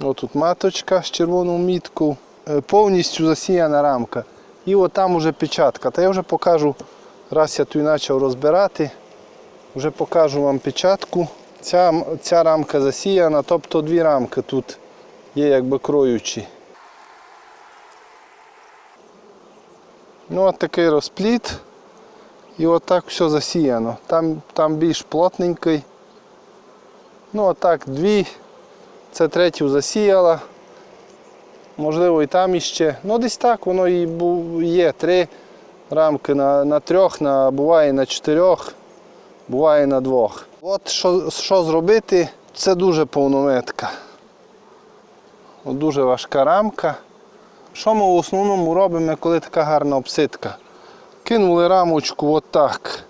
Ось тут маточка з червоною міткою, е, повністю засіяна рамка. І от там уже печатка. Та я вже покажу, раз я тут почав розбирати, вже покажу вам печатку. Ця, ця рамка засіяна, тобто дві рамки тут є якби кроючі. Ну от такий розпліт. І отак все засіяно. Там, там більш плотненький. Ну отак дві. Це третю засіяла. Можливо і там іще. Ну десь так воно і є. Три рамки на, на трьох, на, буває на чотирьох, буває на двох. От що, що зробити, це дуже повнометка. От дуже важка рамка. Що ми в основному робимо, коли така гарна обсидка? Кинули рамочку отак.